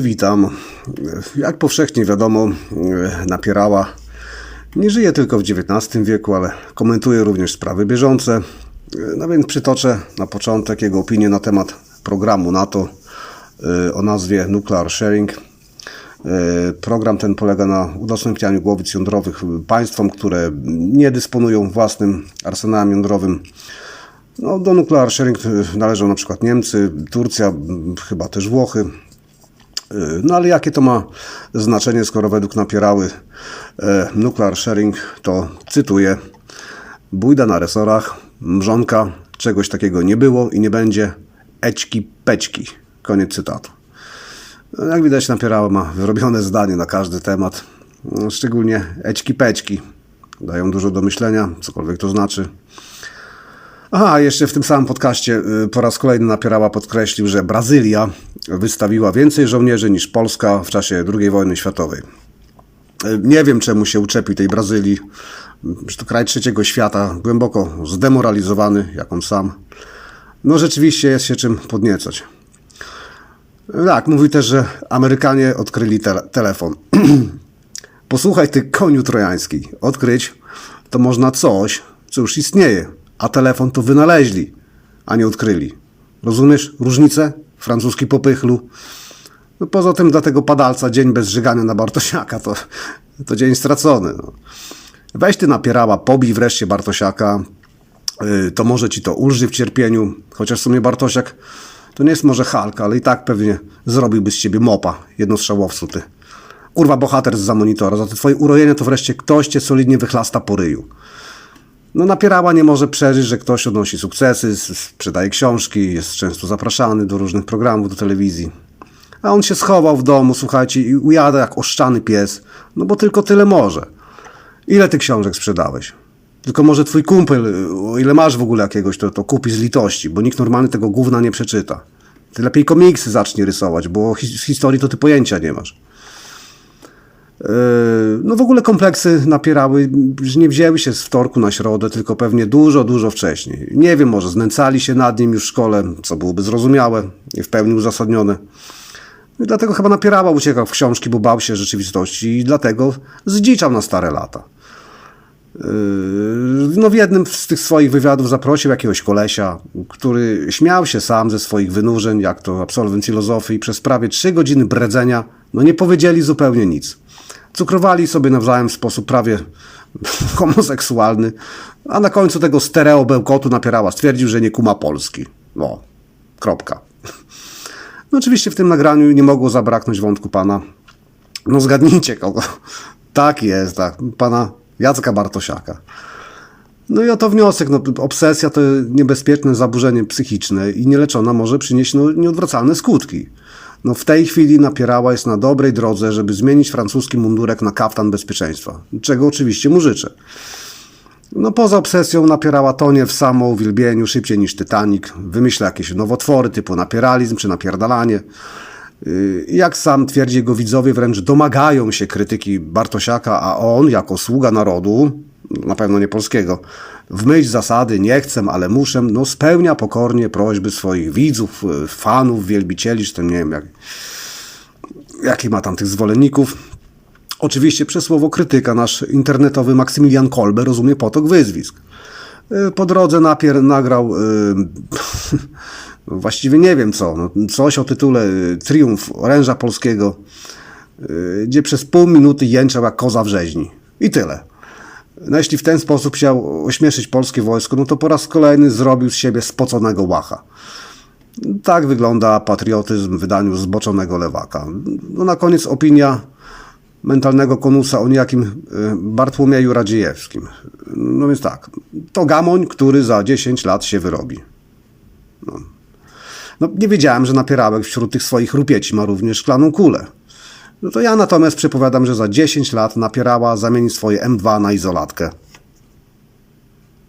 Witam. Jak powszechnie wiadomo, y, napierała nie żyje tylko w XIX wieku, ale komentuje również sprawy bieżące. Y, No więc przytoczę na początek jego opinię na temat programu NATO y, o nazwie Nuclear Sharing. Program ten polega na udostępnianiu głowic jądrowych państwom, które nie dysponują własnym arsenałem jądrowym. No, do nuclear sharing należą na przykład Niemcy, Turcja, chyba też Włochy. Y, No ale jakie to ma znaczenie, skoro według napierały e, nuclear sharing to, cytuję, bójda na resorach, mrzonka, czegoś takiego nie było i nie będzie, ećki peczki. Koniec cytatu. No, Jak widać napierała ma wyrobione zdanie na każdy temat, No, szczególnie ećki peczki. Dają dużo do myślenia, cokolwiek to znaczy. Aha, jeszcze w tym samym podcaście y, po raz kolejny napierała podkreślił, że Brazylia wystawiła więcej żołnierzy niż Polska w czasie II wojny światowej. Y, Nie wiem, czemu się uczepił tej Brazylii. To kraj trzeciego świata, głęboko zdemoralizowany, jak on sam. No rzeczywiście jest się czym podniecać. Tak, mówi też, że Amerykanie odkryli tele telefon. Posłuchaj, ty koniu trojański. Odkryć to można coś, co już istnieje, a telefon to wynaleźli, a nie odkryli. Rozumiesz różnicę? Francuski popychlu. No poza tym dla tego padalca dzień bez żygania na Bartosiaka to, to dzień stracony. No. Weź ty napierała, pobij wreszcie Bartosiaka, yy, to może ci to ulży w cierpieniu, chociaż w sumie Bartosiak to nie jest może Halka, ale i tak pewnie zrobiłby z ciebie mopa, jednostrzałowcu ty. Kurwa bohater z monitora, za te twoje urojenie to wreszcie ktoś cię solidnie wychlasta po ryju. No napierała nie może przeżyć, że ktoś odnosi sukcesy, sprzedaje książki, jest często zapraszany do różnych programów, do telewizji. A on się schował w domu, słuchajcie, i ujada jak oszczany pies, no bo tylko tyle może. Ile ty książek sprzedałeś? Tylko może twój kumpel, o ile masz w ogóle jakiegoś, to, to kupi z litości, bo nikt normalny tego gówna nie przeczyta. Ty lepiej komiksy zacznij rysować, bo z historii to ty pojęcia nie masz. Yy, No w ogóle kompleksy napierały, że nie wzięły się z wtorku na środę, tylko pewnie dużo, dużo wcześniej. Nie wiem, może znęcali się nad nim już w szkole, co byłoby zrozumiałe i w pełni uzasadnione. I dlatego chyba napierała uciekał w książki, bo bał się rzeczywistości i dlatego zdziczał na stare lata. Yy, No w jednym z tych swoich wywiadów zaprosił jakiegoś kolesia, który śmiał się sam ze swoich wynurzeń, jak to absolwent filozofii przez prawie trzy godziny bredzenia, no nie powiedzieli zupełnie nic. Cukrowali sobie nawzajem w sposób prawie homoseksualny, a na końcu tego stereo bełkotu napierała stwierdził, że nie kuma Polski. No, kropka. No oczywiście w tym nagraniu nie mogło zabraknąć wątku pana, no zgadnijcie kogo. Tak jest, tak, pana Jacka Bartosiaka. No i oto wniosek, no, obsesja to niebezpieczne zaburzenie psychiczne i nieleczona może przynieść no, nieodwracalne skutki. No, w tej chwili napierała jest na dobrej drodze, żeby zmienić francuski mundurek na kaftan bezpieczeństwa, czego oczywiście mu życzę. No poza obsesją napierała tonie w samouwielbieniu szybciej niż Titanic, wymyśla jakieś nowotwory typu napieralizm czy napierdalanie. Yy, Jak sam twierdzi jego widzowie, wręcz domagają się krytyki Bartosiaka, a on, jako sługa narodu, na pewno nie polskiego, w myśl zasady nie chcę, ale muszę, no spełnia pokornie prośby swoich widzów, yy, fanów, wielbicieli, czy to nie wiem, jak, jaki ma tam tych zwolenników. Oczywiście przez słowo krytyka nasz internetowy Maksymilian Kolbe rozumie potok wyzwisk. Yy, Po drodze napier nagrał, yy, właściwie nie wiem co, no, coś o tytule yy, Triumf oręża polskiego, yy, gdzie przez pół minuty jęczał jak koza w rzeźni. I tyle. No jeśli w ten sposób chciał ośmieszyć polskie wojsko, no to po raz kolejny zrobił z siebie spoconego łacha. Tak wygląda patriotyzm w wydaniu zboczonego lewaka. No na koniec opinia mentalnego konusa o niejakim y, Bartłomieju Radziejewskim. No więc tak, to gamoń, który za 10 lat się wyrobi. No. No, nie wiedziałem, że napierałek wśród tych swoich rupieci ma również szklaną kulę. No to ja natomiast przepowiadam, że za 10 lat napierała zamieni swoje M2 na izolatkę.